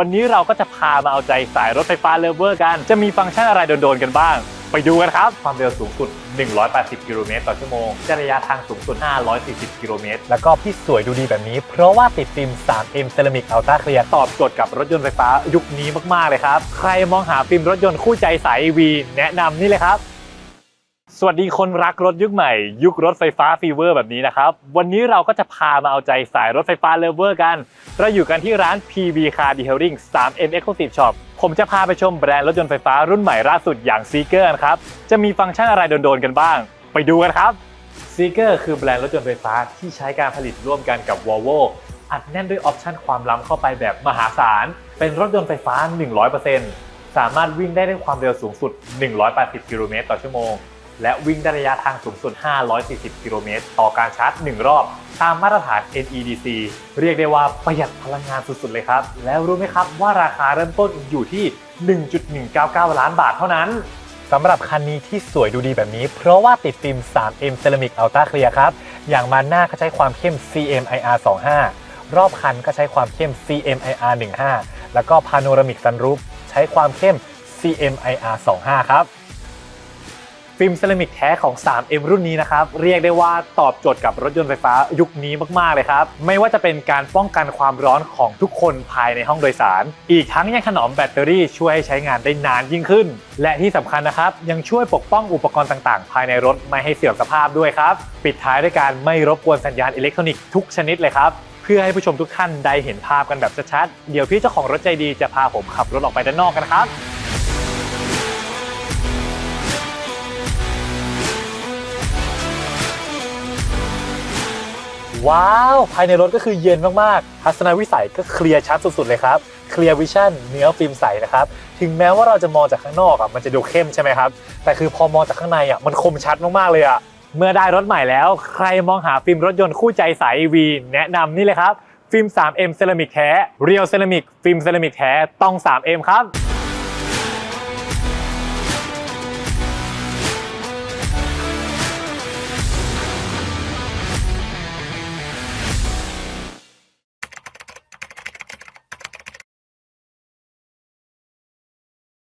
วันนี้เราก็จะพามาเอาใจสายรถไฟฟ้าเลเวอร์กัน จะมีฟังก์ชันอะไรโดนๆกันบ้าง ไปดูกันครับ ความเร็วสูงสุด 180 กิโลเมตรต่อชั่วโมงระยะทางสูงสุด 540 กิโลเมตร แล้วก็พี่สวยดูดีแบบนี้ เพราะว่าติดฟิล์ม 3M Ceramic Ultra Clear ตอบโจทย์กับรถยนต์ไฟฟ้ายุคนี้มากๆเลยครับ ใครมองหาฟิล์มรถยนต์คู่ใจสาย EV แนะนำนี่เลยครับ สวัสดีคนรักรถยุคใหม่ ยุครถไฟฟ้าฟีเวอร์แบบนี้นะครับ วันนี้เราก็จะพามาเอาใจสายรถไฟฟ้าเลเวอร์กัน เราอยู่กันที่ร้าน PB Car Detailing 3M Exclusive Shop ผมจะพาไปชมแบรนด์รถยนต์ไฟฟ้ารุ่นใหม่ล่าสุดอย่าง Seeker นะครับ จะมีฟังก์ชันอะไรโดนๆกันบ้าง ไปดูกันครับ Seeker คือแบรนด์รถยนต์ไฟฟ้าที่ใช้การผลิตร่วมกันกับ Volvo อัดแน่นด้วยออปชันความล้ำเข้าไปแบบมหาศาล เป็นรถยนต์ไฟฟ้า 100%สามารถวิ่งได้ด้วยความเร็วสูงสุด 180 กิโลเมตรต่อชั่วโมง และวิ่งได้ระยะทางสูงสุด 540 กิโลเมตร ต่อการชาร์จ 1 รอบ ตามมาตรฐาน NEDC เรียกได้ว่าประหยัดพลังงานสุด ๆ เลยครับ แล้วรู้ไหมครับว่าราคาเริ่มต้นอยู่ที่ 1.199 ล้านบาทเท่านั้นสำหรับคันนี้ที่สวยดูดีแบบนี้ เพราะว่าติดฟิล์ม 3M Ceramic Ultra Clear ครับ อย่างมาหน้าก็ใช้ความเข้ม CMIR 25 รอบคันก็ใช้ความเข้ม CMIR 15 แล้วก็ Panoramic Sunroof ใช้ความเข้ม CMIR 25 ครับ ฟิล์มเซรามิกแท้ของ 3M รุ่นนี้นะครับ เรียกได้ว่าตอบโจทย์กับรถยนต์ไฟฟ้ายุคนี้มาก ๆ เลยครับ ไม่ว่าจะเป็นการป้องกันความร้อนของทุกคนภายในห้องโดยสาร อีกทั้งยังถนอมแบตเตอรี่ช่วยให้ใช้งานได้นานยิ่งขึ้น และที่สำคัญนะครับ ยังช่วยปกป้องอุปกรณ์ต่าง ๆ ภายในรถไม่ให้เสื่อมสภาพด้วยครับ ปิดท้ายด้วยการไม่รบกวนสัญญาณอิเล็กทรอนิกส์ทุกชนิดเลยครับเพื่อให้ผู้ชมทุกท่านได้เห็นภาพกันแบบชัดๆเดี๋ยวพี่เจ้าของรถใจดีจะพาผมขับรถออกไปด้านนอกกันครับ ว้าว ภายในรถก็คือเย็นมาก ๆ ทัศนวิสัยก็เคลียร์ชัดสุด ๆ เลยครับ เคลียร์วิชั่นเนื้อฟิล์มใสนะครับ ถึงแม้ว่าเราจะมองจากข้างนอกอะมันจะดูเข้มใช่ไหมครับ แต่คือพอมองจากข้างในอะมันคมชัดมาก ๆ เลยอะ เมื่อได้รถใหม่แล้ว ใครมองหาฟิล์มรถยนต์คู่ใจสาย EV แนะนำนี่เลยครับ ฟิล์ม 3M เซรามิกแท้ Real Ceramic ฟิล์มเซรามิกแท้ ต้อง 3M ครับ